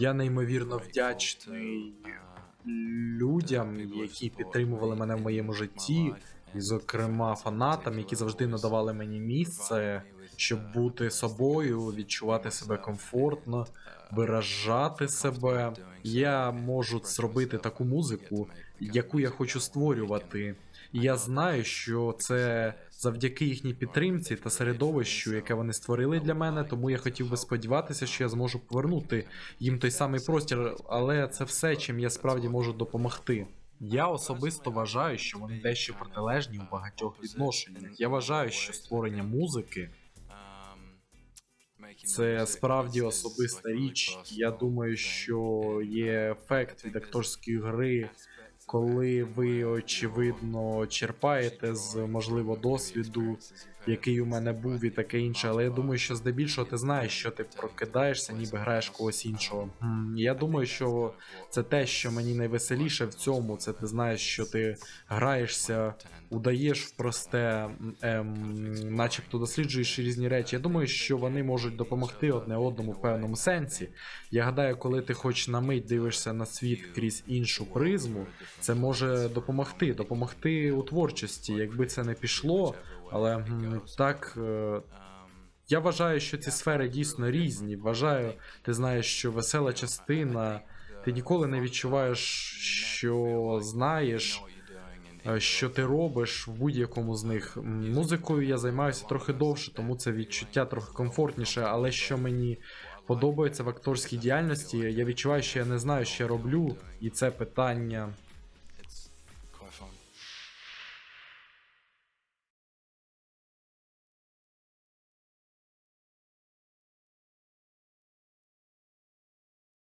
Я неймовірно вдячний людям, які підтримували мене в моєму житті, і, зокрема, фанатам, які завжди надавали мені місце, щоб бути собою, відчувати себе комфортно, виражати себе. Я можу зробити таку музику, яку я хочу створювати. Я знаю, що це завдяки їхній підтримці та середовищу, яке вони створили для мене. Тому я хотів би сподіватися, що я зможу повернути їм той самий простір, але це все, чим я справді можу допомогти. Я особисто вважаю, що вони дещо протилежні у багатьох відношеннях. Я вважаю, що створення музики це справді особиста річ. Я думаю, що є ефект від акторської гри, коли ви очевидно черпаєте з можливо досвіду, який у мене був і таке інше. Але я думаю, що здебільшого ти знаєш, що ти прокидаєшся, ніби граєш когось іншого. Я думаю, що це те, що мені найвеселіше в цьому. Це ти знаєш, що ти граєшся, удаєш в просте, ем, начебто досліджуєш різні речі. Я думаю, що вони можуть допомогти одне одному в певному сенсі. Я гадаю, коли ти хоч на мить дивишся на світ крізь іншу призму, це може допомогти, допомогти у творчості, якби це не пішло. Але так. е, Я вважаю, що ці сфери дійсно різні. Вважаю, ти знаєш, що весела частина, ти ніколи не відчуваєш, що знаєш, е, що ти робиш в будь-якому з них. Музикою я займаюся трохи довше, тому це відчуття трохи комфортніше. Але що мені подобається в акторській діяльності, я відчуваю, що я не знаю, що я роблю, і це питання